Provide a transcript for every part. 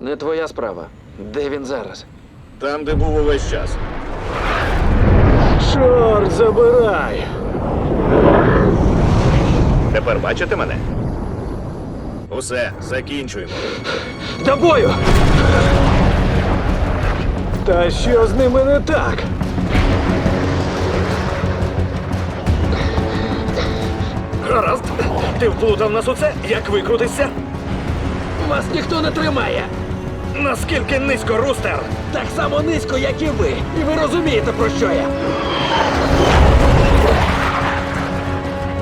Не твоя справа. Де він зараз? Там, де був увесь час. Чорт забирай! Тепер бачите мене? Усе, закінчуємо. До бою! Та що з ними не так? Гаразд. Ти вплутав нас у це? Як викрутишся? Вас ніхто не тримає! Наскільки низько, Рустер? Так само низько, як і ви. І ви розумієте, про що я.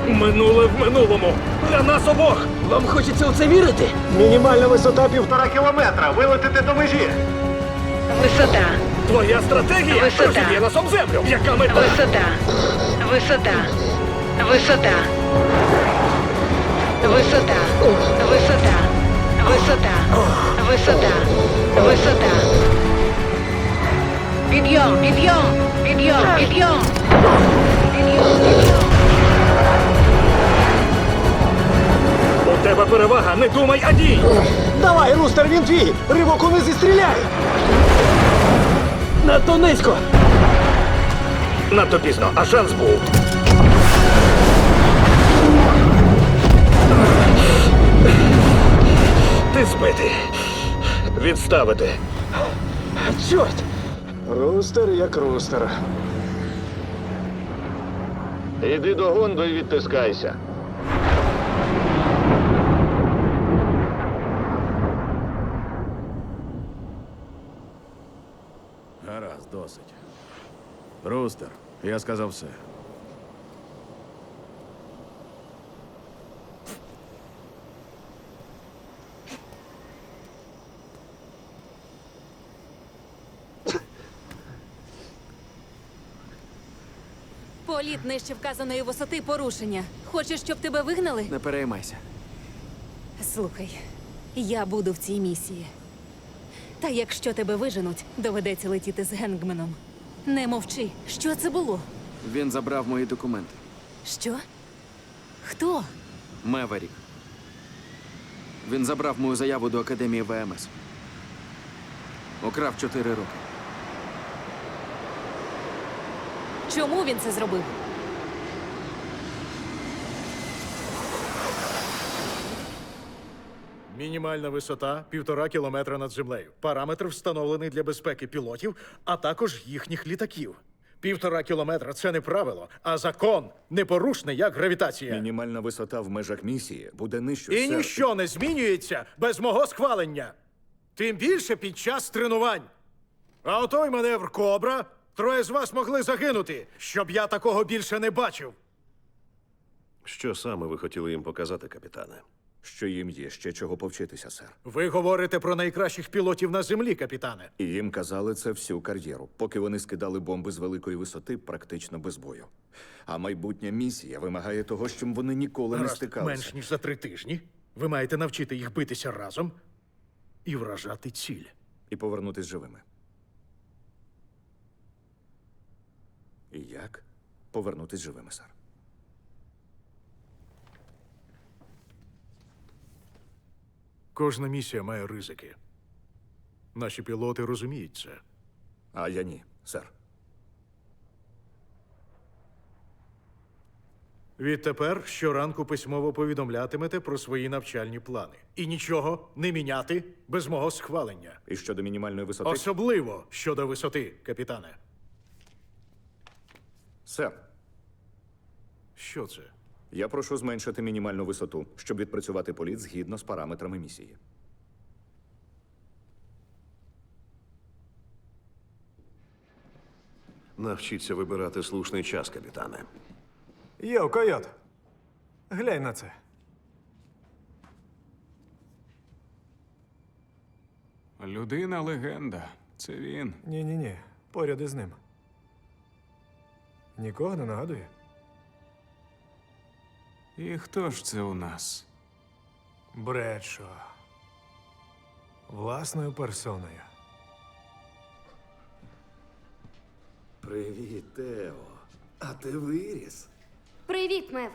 Минуле в минулому. Для нас обох. Вам хочеться у це вірити? Мінімальна висота півтора. Кілометра, вилетити до межі. Висота, Твоя стратегія Висота. розіб'є нас об землю. Яка мета? висота, висота, висота. Висота, висота, висота, висота, висота. Підйом, підйом, підйом, підйом. Підйом, підйом. У тебе перевага, не думай, а дій. Давай, Рустер, він твій! Ривок униз і стріляй! Надто низько! Надто пізно, а шанс був. Відставити. Чорт! Рустер як рустер. Іди до гонду і відтискайся. Гаразд, досить. Рустер, я сказав все. Політ нижче вказаної висоти порушення. Хочеш, щоб тебе вигнали? Не переймайся. Слухай, я буду в цій місії. Та якщо тебе виженуть, доведеться летіти з Генгменом. Не мовчи, що це було? Він забрав мої документи. Що? Хто? Меверік. Він забрав мою заяву до Академії ВМС. Украв чотири роки. Чому він це зробив? Мінімальна висота півтора кілометра над землею. Параметр встановлений для безпеки пілотів, а також їхніх літаків. Півтора кілометра це не правило, а закон непорушний, як гравітація. Мінімальна висота в межах місії буде нижчою. І ніщо не змінюється без мого схвалення. Тим більше під час тренувань. А отой маневр Кобра, троє з вас могли загинути, щоб я такого більше не бачив. Що саме ви хотіли їм показати, капітане? Що їм є ще чого повчитися, сер. Ви говорите про найкращих пілотів на землі, капітане. І їм казали це всю кар'єру, поки вони скидали бомби з великої висоти практично без бою. А майбутня місія вимагає того, з чим вони ніколи не стикалися. менш ніж за три тижні. Ви маєте навчити їх битися разом і вражати ціль. І повернутись живими. І як повернутись живими, сер? Кожна місія має ризики. Наші пілоти розуміють це. А я ні, сер. Відтепер щоранку письмово повідомлятимете про свої навчальні плани. І нічого не міняти без мого схвалення. І щодо мінімальної висоти. Особливо щодо висоти, капітане. Сер, Що це? я прошу зменшити мінімальну висоту, щоб відпрацювати політ згідно з параметрами місії. Навчіться вибирати слушний час, капітане. Йо, койот. Глянь на це. Людина легенда. Це він. Ні-ні-ні. Поряд із ним. Нікого не нагадує? І хто ж це у нас? Бредшо. Власною персоною. Привіт, Тео. А ти виріс. Привіт, Мев.